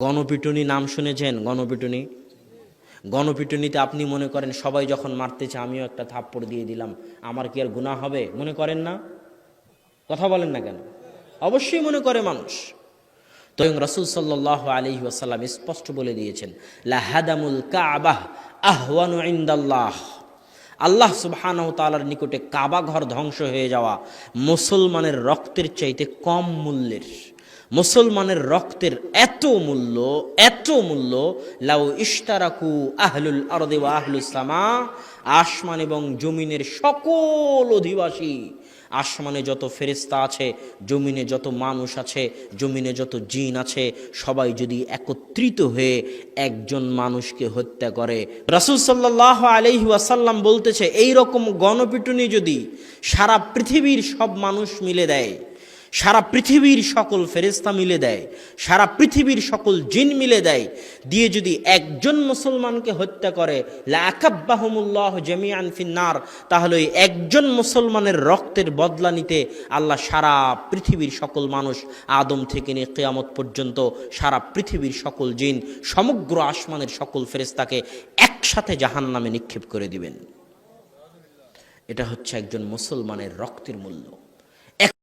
গণপিটুনি নাম শুনেছেন? গণপিটুনি? গণপিটুনিতে আপনি মনে করেন সবাই যখন মারতেছে, আমিও একটা থাপ্পড় দিয়ে দিলাম, আমার কি আর গুনাহ হবে? মনে করেন না? কথা বলেন না কেন? অবশ্যই মনে করে মানুষ। তো রসুল সাল্লাহ আলী ওয়াসাল্লাম স্পষ্ট বলে দিয়েছেন লাহাদামুল কাবাহ আহওয়ানু ইন্দাল্লাহ। আল্লাহ সুবহানাহু তাআলার নিকটে কাবা ঘর ধ্বংস হয়ে যাওয়া মুসলমানের রক্তের চাইতে কম মূল্যের। মুসলমানের রক্তের এত মূল্য এত মূল্য, লাউ ইশতারাকু আহলুল আরদে ওয়া আহলুস সামা, আসমান এবং জমিনের সকল অধিবাসী, আসমানে যত ফেরিস্তা আছে, জমিনে যত মানুষ আছে, জমিনে যত জিন আছে, সবাই যদি একত্রিত হয়ে একজন মানুষকে হত্যা করে। রাসুল সাল্লাহ আলহি বলতেছে এই রকম গণপিটুনি যদি সারা পৃথিবীর সব মানুষ মিলে দেয় সারা পৃথিবীর সকল ফেরেস্তা মিলে দেয়, সারা পৃথিবীর সকল জিন মিলে দেয়। দিয়ে যদি একজন মুসলমানকে হত্যা করে লাকাব্বাহমুল্লাহ জামিয়ান ফিন্নার, তাহলে ওই একজন মুসলমানের রক্তের বদলা নিতে আল্লাহ সারা পৃথিবীর সকল মানুষ আদম থেকে নিয়ে কেয়ামত পর্যন্ত সারা পৃথিবীর সকল জিন, সমগ্র আসমানের সকল ফেরেস্তাকে একসাথে জাহান নামে নিক্ষেপ করে দিবেন। এটা হচ্ছে একজন মুসলমানের রক্তের মূল্য।